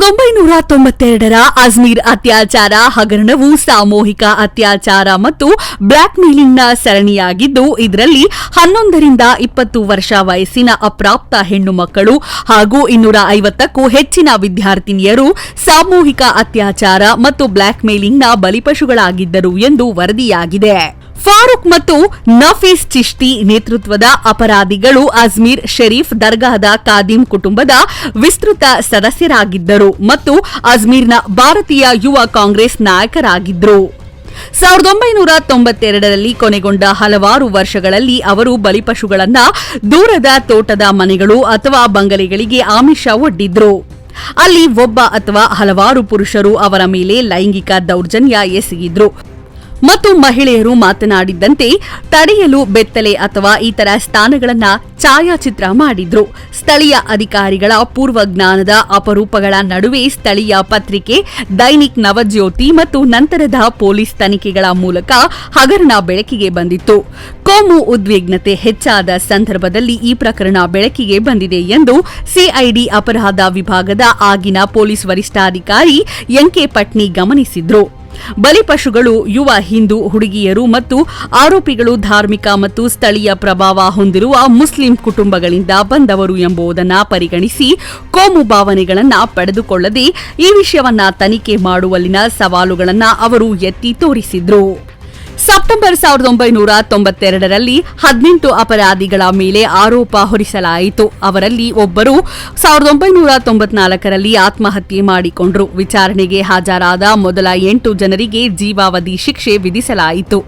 ಸಾವಿರದ ಒಂಬೈನೂರ ತೊಂಬತ್ತೆರಡರ ಅಜ್ಮೀರ್ ಅತ್ಯಾಚಾರ ಹಗರಣವು ಸಾಮೂಹಿಕ ಅತ್ಯಾಚಾರ ಮತ್ತು ಬ್ಲಾಕ್ ಮೇಲಿಂಗ್ನ ಸರಣಿಯಾಗಿದ್ದು, ಇದರಲ್ಲಿ ಹನ್ನೊಂದರಿಂದ ಇಪ್ಪತ್ತು ವರ್ಷ ವಯಸ್ಸಿನ ಅಪ್ರಾಪ್ತ ಹೆಣ್ಣು ಮಕ್ಕಳು ಹಾಗೂ ಇನ್ನೂರ ಐವತ್ತಕ್ಕೂ ಹೆಚ್ಚಿನ ವಿದ್ಯಾರ್ಥಿನಿಯರು ಸಾಮೂಹಿಕ ಅತ್ಯಾಚಾರ ಮತ್ತು ಬ್ಲಾಕ್ ಮೇಲಿಂಗ್ನ ಬಲಿಪಶುಗಳಾಗಿದ್ದರು ಎಂದು ವರದಿಯಾಗಿದೆ. ಫಾರೂಕ್ ಮತ್ತು ನಫೀಸ್ ಚಿಷ್ಟಿ ನೇತೃತ್ವದ ಅಪರಾಧಿಗಳು ಅಜ್ಮೀರ್ ಶರೀಫ್ ದರ್ಗಾದ ಕಾದಿಂ ಕುಟುಂಬದ ವಿಸ್ತೃತ ಸದಸ್ಯರಾಗಿದ್ದರು ಮತ್ತು ಅಜ್ಮೀರ್ನ ಭಾರತೀಯ ಯುವ ಕಾಂಗ್ರೆಸ್ ನಾಯಕರಾಗಿದ್ದರು ಸಾವಿರದ ಒಂಬೈನೂರ ತೊಂಬತ್ತೆರಡರಲ್ಲಿ ಕೊನೆಗೊಂಡ ಹಲವಾರು ವರ್ಷಗಳಲ್ಲಿ ಅವರು ಬಲಿಪಶುಗಳನ್ನ ದೂರದ ತೋಟದ ಮನೆಗಳು ಅಥವಾ ಬಂಗಲೆಗಳಿಗೆ ಆಮಿಷ ಒಡ್ಡಿದ್ರು. ಅಲ್ಲಿ ಒಬ್ಬ ಅಥವಾ ಹಲವಾರು ಪುರುಷರು ಅವರ ಮೇಲೆ ಲೈಂಗಿಕ ದೌರ್ಜನ್ಯ ಎಸಗಿದ್ರು. ಮತ್ತು ಮಹಿಳೆಯರು ಮಾತನಾಡಿದ್ದಂತೆ ತಡೆಯಲು ಬೆತ್ತಲೆ ಅಥವಾ ಇತರ ಸ್ಥಾನಗಳನ್ನ ಛಾಯಾಚಿತ್ರ ಮಾಡಿದ್ರು. ಸ್ಥಳೀಯ ಅಧಿಕಾರಿಗಳ ಪೂರ್ವಜ್ಞಾನದ ಅಪರೂಪಗಳ ನಡುವೆ ಸ್ಥಳೀಯ ಪತ್ರಿಕೆ, ದೈನಿಕ್ ನವಜ್ಯೋತಿ ಮತ್ತು ನಂತರದ ಪೊಲೀಸ್ ತನಿಖೆಗಳ ಮೂಲಕ ಹಗರಣ ಬೆಳಕಿಗೆ ಬಂದಿತ್ತು. ಕೋಮು ಉದ್ವಿಗ್ನತೆ ಹೆಚ್ಚಾದ ಸಂದರ್ಭದಲ್ಲಿ ಈ ಪ್ರಕರಣ ಬೆಳಕಿಗೆ ಬಂದಿದೆ ಎಂದು ಸಿಐಡಿ ಅಪರಾಧ ವಿಭಾಗದ ಆಗಿನ ಪೊಲೀಸ್ ವರಿಷ್ಠಾಧಿಕಾರಿ ಎಂಕೆ ಪಟ್ನಿ ಗಮನಿಸಿದ್ರು. ಬಲಿಪಶುಗಳು ಯುವ, ಹಿಂದೂ, ಹುಡುಗಿಯರು ಮತ್ತು ಆರೋಪಿಗಳು ಧಾರ್ಮಿಕ ಮತ್ತು ಸ್ಥಳೀಯ ಪ್ರಭಾವ ಹೊಂದಿರುವ ಮುಸ್ಲಿಂ ಕುಟುಂಬಗಳಿಂದ ಬಂದವರು ಎಂಬುದನ್ನು ಪರಿಗಣಿಸಿ ಕೋಮು ಭಾವನೆಗಳನ್ನು ಪಡೆದುಕೊಳ್ಳದೆ ಈ ವಿಷಯವನ್ನು ತನಿಖೆ ಮಾಡುವಲ್ಲಿನ ಸವಾಲುಗಳನ್ನು ಅವರು ಎತ್ತಿ ತೋರಿಸಿದ್ರು. ಸೆಪ್ಟೆಂಬರ್ ಸಾವಿರದ ಒಂಬೈನೂರ ತೊಂಬತ್ತೆರಡರಲ್ಲಿ ಹದಿನೆಂಟು ಅಪರಾಧಿಗಳ ಮೇಲೆ ಆರೋಪ ಹೊರಿಸಲಾಯಿತು. ಅವರಲ್ಲಿ ಒಬ್ಬರು ಸಾವಿರದ ಒಂಬೈನೂರ ತೊಂಬತ್ನಾಲ್ಕರಲ್ಲಿ ಆತ್ಮಹತ್ಯೆ ಮಾಡಿಕೊಂಡರು. ವಿಚಾರಣೆಗೆ ಹಾಜರಾದ ಮೊದಲ ಎಂಟು ಜನರಿಗೆ ಜೀವಾವಧಿ ಶಿಕ್ಷೆ ವಿಧಿಸಲಾಯಿತು.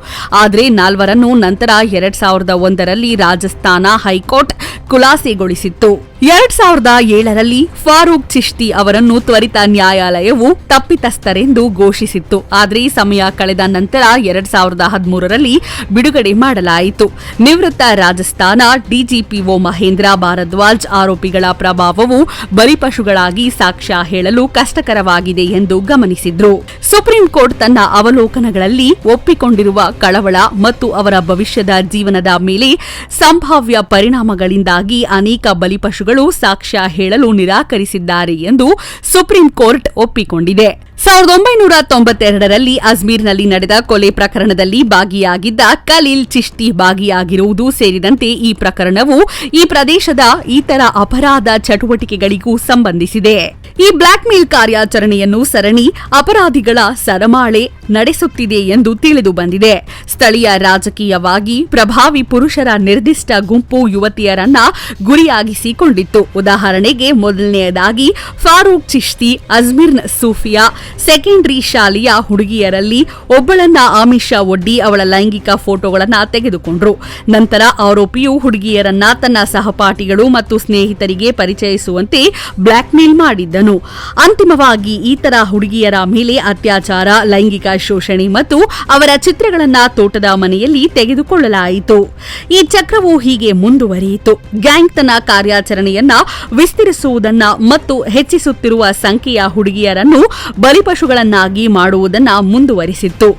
ಆದರೆ ನಾಲ್ವರನ್ನು ನಂತರ ಎರಡ್ ಸಾವಿರದ ಒಂದರಲ್ಲಿ ರಾಜಸ್ಥಾನ ಹೈಕೋರ್ಟ್ ಖುಲಾಸೆಗೊಳಿಸಿತ್ತು. ಎರಡ್ ಸಾವಿರದ ಏಳರಲ್ಲಿ ಫಾರೂಕ್ ಚಿಷ್ಟಿ ಅವರನ್ನು ತ್ವರಿತ ನ್ಯಾಯಾಲಯವು ತಪ್ಪಿತಸ್ಥರೆಂದು ಘೋಷಿಸಿತ್ತು. ಆದರೆ ಸಮಯ ಕಳೆದ ನಂತರ ಎರಡ್ ಸಾವಿರದ ಹದಿಮೂರರಲ್ಲಿ ಬಿಡುಗಡೆ ಮಾಡಲಾಯಿತು. ನಿವೃತ್ತ ರಾಜಸ್ಥಾನ ಡಿಜಿಪಿಒ ಮಹೇಂದ್ರ ಭಾರದ್ವಾಜ್ ಆರೋಪಿಗಳ ಪ್ರಭಾವವು ಬಲಿಪಶುಗಳಾಗಿ ಸಾಕ್ಷ್ಯ ಹೇಳಲು ಕಷ್ಟಕರವಾಗಿದೆ ಎಂದು ಗಮನಿಸಿದ್ರು. ಸುಪ್ರೀಂ ಕೋರ್ಟ್ ತನ್ನ ಅವಲೋಕನಗಳಲ್ಲಿ ಒಪ್ಪಿಕೊಂಡಿರುವ ಕಳವಳ ಮತ್ತು ಅವರ ಭವಿಷ್ಯದ ಜೀವನದ ಮೇಲೆ ಸಂಭಾವ್ಯ ಪರಿಣಾಮಗಳಿಂದಾಗಿ ಅನೇಕ ಬಲಿಪಶುಗಳು ಸಾಕ್ಷ್ಯ ಹೇಳಲು ನಿರಾಕರಿಸಿದ್ದಾರೆ ಎಂದು ಸುಪ್ರೀಂ ಕೋರ್ಟ್ ಒಪ್ಪಿಕೊಂಡಿದೆ. ಸಾವಿರದ ಒಂಬೈನೂರ ತೊಂಬತ್ತೆರಡರಲ್ಲಿ ಅಜ್ಮೀರ್ನಲ್ಲಿ ನಡೆದ ಕೊಲೆ ಪ್ರಕರಣದಲ್ಲಿ ಭಾಗಿಯಾಗಿದ್ದ ಖಲೀಲ್ ಚಿಶ್ತಿ ಭಾಗಿಯಾಗಿರುವುದು ಸೇರಿದಂತೆ ಈ ಪ್ರಕರಣವು ಈ ಪ್ರದೇಶದ ಇತರ ಅಪರಾಧ ಚಟುವಟಿಕೆಗಳಿಗೂ ಸಂಬಂಧಿಸಿದೆ. ಈ ಬ್ಲಾಕ್ ಮೇಲ್ ಕಾರ್ಯಾಚರಣೆಯನ್ನು ಸರಣಿ ಅಪರಾಧಿಗಳ ಸರಮಾಳೆ ನಡೆಸುತ್ತಿದೆ ಎಂದು ತಿಳಿದು ಬಂದಿದೆ. ಸ್ಥಳೀಯ ರಾಜಕೀಯವಾಗಿ ಪ್ರಭಾವಿ ಪುರುಷರ ನಿರ್ದಿಷ್ಟ ಗುಂಪು ಯುವತಿಯರನ್ನ ಗುರಿಯಾಗಿಸಿಕೊಂಡಿತ್ತು. ಉದಾಹರಣೆಗೆ ಮೊದಲನೆಯದಾಗಿ ಫಾರೂಕ್ ಚಿಶ್ತಿ ಅಜ್ಮಿರ್ನ್ ಸೂಫಿಯಾ, ಸೆಕೆಂಡರಿ ಶಾಲೆಯ ಹುಡುಗಿಯರಲ್ಲಿ ಒಬ್ಬಳನ್ನ ಆಮಿಷ ಒಡ್ಡಿ ಅವಳ ಲೈಂಗಿಕ ಫೋಟೋಗಳನ್ನು ತೆಗೆದುಕೊಂಡ್ರು. ನಂತರ ಆರೋಪಿಯು ಹುಡುಗಿಯರನ್ನ ತನ್ನ ಸಹಪಾಠಿಗಳು ಮತ್ತು ಸ್ನೇಹಿತರಿಗೆ ಪರಿಚಯಿಸುವಂತೆ ಬ್ಲಾಕ್ ಮೇಲ್ ಮಾಡಿದ್ದನು ಅಂತಿಮವಾಗಿ ಈತರ ತರ ಹುಡುಗಿಯರ ಮೇಲೆ ಅತ್ಯಾಚಾರ, ಲೈಂಗಿಕ ಶೋಷಣೆ ಮತ್ತು ಅವರ ಚಿತ್ರಗಳನ್ನ ತೋಟದ ಮನೆಯಲ್ಲಿ ತೆಗೆದುಕೊಳ್ಳಲಾಯಿತು. ಈ ಚಕ್ರವು ಹೀಗೆ ಮುಂದುವರಿಯಿತು. ಗ್ಯಾಂಗ್ ತನ್ನ ಕಾರ್ಯಾಚರಣೆಯನ್ನ ವಿಸ್ತರಿಸುವುದನ್ನ ಮತ್ತು ಹೆಚ್ಚಿಸುತ್ತಿರುವ ಸಂಖ್ಯೆಯ ಹುಡುಗಿಯರನ್ನು ಬಲಿಪಶುಗಳನ್ನಾಗಿ ಮಾಡುವುದನ್ನ ಮುಂದುವರಿಸಿತ್ತು.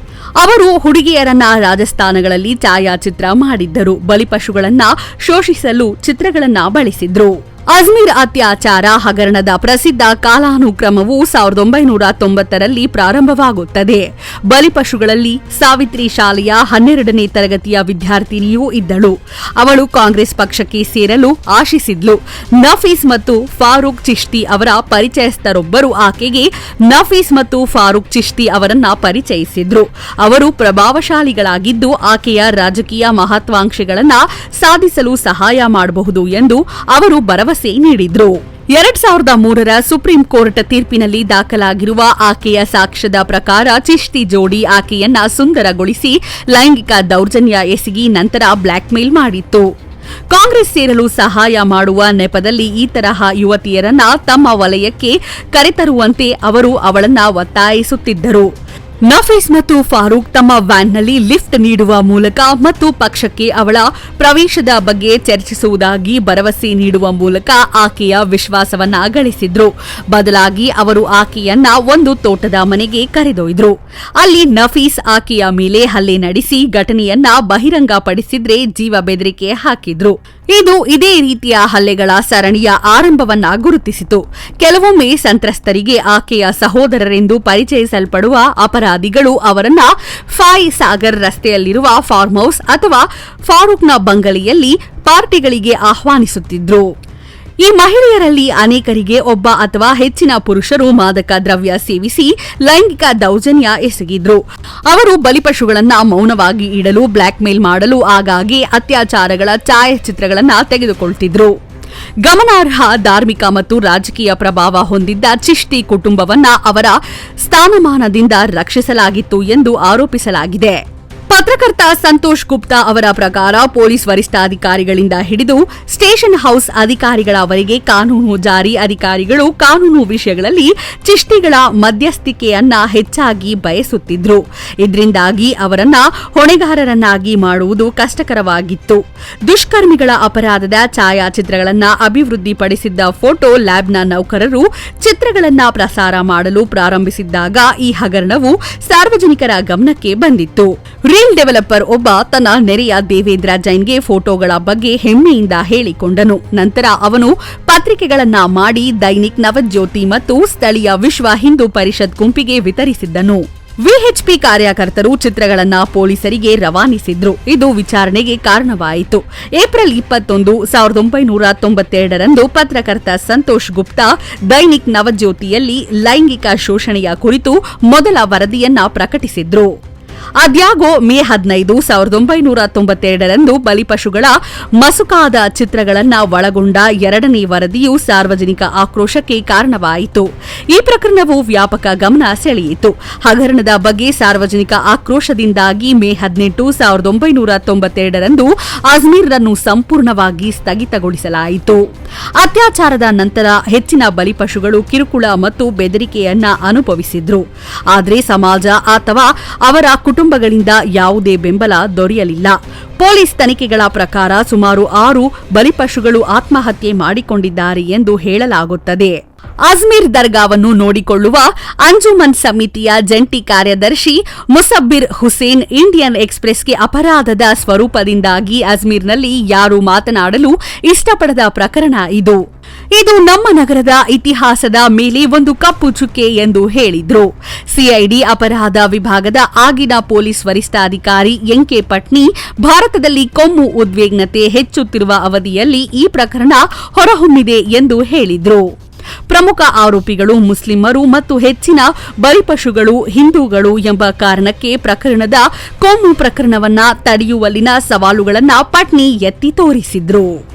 ಅವರು ಹುಡುಗಿಯರನ್ನ ರಾಜಸ್ಥಾನಗಳಲ್ಲಿ ಛಾಯಾಚಿತ್ರ ಮಾಡಿದ್ದರು. ಬಲಿಪಶುಗಳನ್ನ ಶೋಷಿಸಲು ಚಿತ್ರಗಳನ್ನ ಬಳಸಿದ್ರು. ಅಜ್ಮೀರ್ ಅತ್ಯಾಚಾರ ಹಗರಣದ ಪ್ರಸಿದ್ಧ ಕಾಲಾನುಕ್ರಮವು ಸಾವಿರದ ಒಂಬೈನೂರ ತೊಂಬತ್ತರಲ್ಲಿ ಪ್ರಾರಂಭವಾಗುತ್ತದೆ. ಬಲಿಪಶುಗಳಲ್ಲಿ ಸಾವಿತ್ರಿ ಶಾಲೆಯ ಹನ್ನೆರಡನೇ ತರಗತಿಯ ವಿದ್ಯಾರ್ಥಿನಿಯೂ ಇದ್ದಳು. ಅವಳು ಕಾಂಗ್ರೆಸ್ ಪಕ್ಷಕ್ಕೆ ಸೇರಲು ಆಶಿಸಿದ್ಲು. ನಫೀಸ್ ಮತ್ತು ಫಾರೂಕ್ ಚಿಶ್ತಿ ಅವರ ಪರಿಚಯಸ್ಥರೊಬ್ಬರು ಆಕೆಗೆ ನಫೀಸ್ ಮತ್ತು ಫಾರೂಕ್ ಚಿಶ್ತಿ ಅವರನ್ನ ಪರಿಚಯಿಸಿದ್ರು. ಅವರು ಪ್ರಭಾವಶಾಲಿಗಳಾಗಿದ್ದು ಆಕೆಯ ರಾಜಕೀಯ ಮಹತ್ವಾಂಕ್ಷೆಗಳನ್ನ ಸಾಧಿಸಲು ಸಹಾಯ ಮಾಡಬಹುದು ಎಂದು ಅವರು ಭರವಸೆ ನೀಡಿದ್ರು. ಎರಡ್ ಸಾವಿರದ ಮೂರರ ಸುಪ್ರೀಂ ಕೋರ್ಟ್ ತೀರ್ಪಿನಲ್ಲಿ ದಾಖಲಾಗಿರುವ ಆಕೆಯ ಸಾಕ್ಷ್ಯದ ಪ್ರಕಾರ ಚಿಶ್ತಿ ಜೋಡಿ ಆಕೆಯನ್ನ ಸುಂದರಗೊಳಿಸಿ ಲೈಂಗಿಕ ದೌರ್ಜನ್ಯ ಎಸಗಿ ನಂತರ ಬ್ಲಾಕ್ ಮೇಲ್ ಮಾಡಿತ್ತು. ಕಾಂಗ್ರೆಸ್ ಸೇರಲು ಸಹಾಯ ಮಾಡುವ ನೆಪದಲ್ಲಿ ಈ ತರಹ ಯುವತಿಯರನ್ನ ತಮ್ಮ ವಲಯಕ್ಕೆ ಕರೆತರುವಂತೆ ಅವರು ಅವಳನ್ನ ಒತ್ತಾಯಿಸುತ್ತಿದ್ದರು. ನಫೀಸ್ ಮತ್ತು ಫಾರೂಕ್ ತಮ್ಮ ವ್ಯಾನ್ನಲ್ಲಿ ಲಿಫ್ಟ್ ನೀಡುವ ಮೂಲಕ ಮತ್ತು ಪಕ್ಷಕ್ಕೆ ಅವಳ ಪ್ರವೇಶದ ಬಗ್ಗೆ ಚರ್ಚಿಸುವುದಾಗಿ ಭರವಸೆ ನೀಡುವ ಮೂಲಕ ಆಕೆಯ ವಿಶ್ವಾಸವನ್ನ ಗಳಿಸಿದ್ರು. ಬದಲಾಗಿ ಅವರು ಆಕೆಯನ್ನ ಒಂದು ತೋಟದ ಮನೆಗೆ ಕರೆದೊಯ್ದ್ರು. ಅಲ್ಲಿ ನಫೀಸ್ ಆಕೆಯ ಮೇಲೆ ಹಲ್ಲೆ ನಡೆಸಿ ಘಟನೆಯನ್ನ ಬಹಿರಂಗಪಡಿಸಿದ್ರೆ ಜೀವ ಬೆದರಿಕೆ ಹಾಕಿದ್ರು. ಇದು ಇದೇ ರೀತಿಯ ಹಲ್ಲೆಗಳ ಸರಣಿಯ ಆರಂಭವನ್ನ ಗುರುತಿಸಿತು. ಕೆಲವೊಮ್ಮೆ ಸಂತ್ರಸ್ತರಿಗೆ ಆಕೆಯ ಸಹೋದರರೆಂದು ಪರಿಚಯಿಸಲ್ಪಡುವ ಅಪರಾಧಿಗಳು ಅವರನ್ನ ಫಾಯ್ ಸಾಗರ್ ರಸ್ತೆಯಲ್ಲಿರುವ ಫಾರ್ಮ್ ಹೌಸ್ ಅಥವಾ ಫಾರೂಕ್ನ ಬಂಗಲೆಯಲ್ಲಿ ಪಾರ್ಟಿಗಳಿಗೆ ಆಹ್ವಾನಿಸುತ್ತಿದ್ರು. ಈ ಮಹಿಳೆಯರಲ್ಲಿ ಅನೇಕರಿಗೆ ಒಬ್ಬ ಅಥವಾ ಹೆಚ್ಚಿನ ಪುರುಷರು ಮಾದಕ ದ್ರವ್ಯ ಸೇವಿಸಿ ಲೈಂಗಿಕ ದೌರ್ಜನ್ಯ ಎಸಗಿದ್ರು. ಅವರು ಬಲಿಪಶುಗಳನ್ನ ಮೌನವಾಗಿ ಇಡಲು ಬ್ಲಾಕ್ ಮೇಲ್ ಮಾಡಲು, ಆಗಾಗ್ಗೆ ಅತ್ಯಾಚಾರಗಳ ಛಾಯಾಚಿತ್ರಗಳನ್ನ ತೆಗೆದುಕೊಳ್ತಿದ್ರು. ಗಮನಾರ್ಹ ಧಾರ್ಮಿಕ ಮತ್ತು ರಾಜಕೀಯ ಪ್ರಭಾವ ಹೊಂದಿದ್ದ ಚಿಷ್ಟಿ ಕುಟುಂಬವನ್ನ ಅವರ ಸ್ಥಾನಮಾನದಿಂದ ರಕ್ಷಿಸಲಾಗಿತ್ತು ಎಂದು ಆರೋಪಿಸಲಾಗಿದೆ. ಪತ್ರಕರ್ತ ಸಂತೋಷ್ ಗುಪ್ತಾ ಅವರ ಪ್ರಕಾರ ಪೊಲೀಸ್ ವರಿಷ್ಠಾಧಿಕಾರಿಗಳಿಂದ ಹಿಡಿದು ಸ್ಟೇಷನ್ ಹೌಸ್ ಅಧಿಕಾರಿಗಳವರೆಗೆ ಕಾನೂನು ಜಾರಿ ಅಧಿಕಾರಿಗಳು ಕಾನೂನು ವಿಷಯಗಳಲ್ಲಿ ಚಿಷ್ಟಿಗಳ ಮಧ್ಯಸ್ಥಿಕೆಯನ್ನ ಹೆಚ್ಚಾಗಿ ಬಯಸುತ್ತಿದ್ರು. ಇದರಿಂದಾಗಿ ಅವರನ್ನ ಹೊಣೆಗಾರರನ್ನಾಗಿ ಮಾಡುವುದು ಕಷ್ಟಕರವಾಗಿತ್ತು. ದುಷ್ಕರ್ಮಿಗಳ ಅಪರಾಧದ ಛಾಯಾಚಿತ್ರಗಳನ್ನು ಅಭಿವೃದ್ಧಿಪಡಿಸಿದ್ದ ಫೋಟೋ ಲ್ಯಾಬ್ನ ನೌಕರರು ಚಿತ್ರಗಳನ್ನ ಪ್ರಸಾರ ಮಾಡಲು ಪ್ರಾರಂಭಿಸಿದ್ದಾಗ ಈ ಹಗರಣವು ಸಾರ್ವಜನಿಕರ ಗಮನಕ್ಕೆ ಬಂದಿತ್ತು. ರೀಲ್ ಡೆವಲಪರ್ ಒಬ್ಬ ತನ್ನ ನೆರೆಯ ದೇವೇಂದ್ರ ಜೈನ್ಗೆ ಫೋಟೋಗಳ ಬಗ್ಗೆ ಹೆಮ್ಮೆಯಿಂದ ಹೇಳಿಕೊಂಡನು. ನಂತರ ಅವನು ಪತ್ರಿಕೆಗಳನ್ನ ಮಾಡಿ ದೈನಿಕ್ ನವಜ್ಯೋತಿ ಮತ್ತು ಸ್ಥಳೀಯ ವಿಶ್ವ ಹಿಂದೂ ಪರಿಷತ್ ಗುಂಪಿಗೆ ವಿತರಿಸಿದ್ದನು. ವಿಎಚ್ಪಿ ಕಾರ್ಯಕರ್ತರು ಚಿತ್ರಗಳನ್ನ ಪೊಲೀಸರಿಗೆ ರವಾನಿಸಿದ್ರು. ಇದು ವಿಚಾರಣೆಗೆ ಕಾರಣವಾಯಿತು. ಏಪ್ರಿಲ್ ಇಪ್ಪತ್ತೊಂದು ಸಾವಿರದ ಒಂಬೈನೂರ ತೊಂಬತ್ತೆರಡರಂದು ಪತ್ರಕರ್ತ ಸಂತೋಷ್ ಗುಪ್ತಾ ದೈನಿಕ್ ನವಜ್ಯೋತಿಯಲ್ಲಿ ಲೈಂಗಿಕ ಶೋಷಣೆಯ ಕುರಿತು ಮೊದಲ ವರದಿಯನ್ನ ಪ್ರಕಟಿಸಿದ್ರು. ಆದ್ಯಾಗೋ ಮೇ ಹದಿನೈದು ಸಾವಿರದ ಒಂಬೈನೂರ ತೊಂಬತ್ತೆರಡರಂದು ಬಲಿಪಶುಗಳ ಮಸುಕಾದ ಚಿತ್ರಗಳನ್ನು ಒಳಗೊಂಡ ಎರಡನೇ ವರದಿಯು ಸಾರ್ವಜನಿಕ ಆಕ್ರೋಶಕ್ಕೆ ಕಾರಣವಾಯಿತು. ಈ ಪ್ರಕರಣವು ವ್ಯಾಪಕ ಗಮನ ಸೆಳೆಯಿತು. ಹಗರಣದ ಬಗ್ಗೆ ಸಾರ್ವಜನಿಕ ಆಕ್ರೋಶದಿಂದಾಗಿ ಮೇ ಹದಿನೆಂಟು ಸಾವಿರದ ಒಂಬೈನೂರ ತೊಂಬತ್ತೆರಡರಂದು ಅಜ್ಮೀರ್ರನ್ನು ಸಂಪೂರ್ಣವಾಗಿ ಸ್ಥಗಿತಗೊಳಿಸಲಾಯಿತು. ಅತ್ಯಾಚಾರದ ನಂತರ ಹೆಚ್ಚಿನ ಬಲಿಪಶುಗಳು ಕಿರುಕುಳ ಮತ್ತು ಬೆದರಿಕೆಯನ್ನ ಅನುಭವಿಸಿದ್ರು. ಆದರೆ ಸಮಾಜ ಅಥವಾ ಅವರ ಕುಟುಂಬಗಳಿಂದ ಯಾವುದೇ ಬೆಂಬಲ ದೊರೆಯಲಿಲ್ಲ. ಪೊಲೀಸ್ ತನಿಖೆಗಳ ಪ್ರಕಾರ ಸುಮಾರು ಆರು ಬಲಿಪಶುಗಳು ಆತ್ಮಹತ್ಯೆ ಮಾಡಿಕೊಂಡಿದ್ದಾರೆ ಎಂದು ಹೇಳಲಾಗುತ್ತದೆ. ಅಜ್ಮೀರ್ ದರ್ಗಾವನ್ನು ನೋಡಿಕೊಳ್ಳುವ ಅಂಜುಮನ್ ಸಮಿತಿಯ ಜಂಟಿ ಕಾರ್ಯದರ್ಶಿ ಮುಸಬ್ಬಿರ್ ಹುಸೇನ್ ಇಂಡಿಯನ್ ಎಕ್ಸ್ಪ್ರೆಸ್ಗೆ ಅಪರಾಧದ ಸ್ವರೂಪದಿಂದಾಗಿ ಅಜ್ಮೀರ್ನಲ್ಲಿ ಯಾರು ಮಾತನಾಡಲು ಇಷ್ಟಪಡದ ಪ್ರಕರಣ ಇದು. ಇದು ನಮ್ಮ ನಗರದ ಇತಿಹಾಸದ ಮೇಲೆ ಒಂದು ಕಪ್ಪು ಚುಕ್ಕೆ ಎಂದು ಹೇಳಿದ್ರು. ಸಿಐಡಿ ಅಪರಾಧ ವಿಭಾಗದ ಆಗಿನ ಪೊಲೀಸ್ ವರಿಷ್ಠಾಧಿಕಾರಿ ಎಂಕೆ ಪಟ್ನಿ ಭಾರತದಲ್ಲಿ ಕೊಮ್ಮು ಉದ್ವಿಗ್ನತೆ ಹೆಚ್ಚುತ್ತಿರುವ ಅವಧಿಯಲ್ಲಿ ಈ ಪ್ರಕರಣ ಹೊರಹೊಮ್ಮಿದೆ ಎಂದು ಹೇಳಿದ್ರು. ಪ್ರಮುಖ ಆರೋಪಿಗಳು ಮುಸ್ಲಿಮರು ಮತ್ತು ಹೆಚ್ಚಿನ ಬಲಿಪಶುಗಳು, ಹಿಂದೂಗಳು ಎಂಬ ಕಾರಣಕ್ಕೆ ಪ್ರಕರಣದ ಕೋಮು ಪ್ರಕರಣವನ್ನ ತಡೆಯುವಲ್ಲಿನ ಸವಾಲುಗಳನ್ನು ಪಟ್ನಿ ಎತ್ತಿ ತೋರಿಸಿದ್ರು.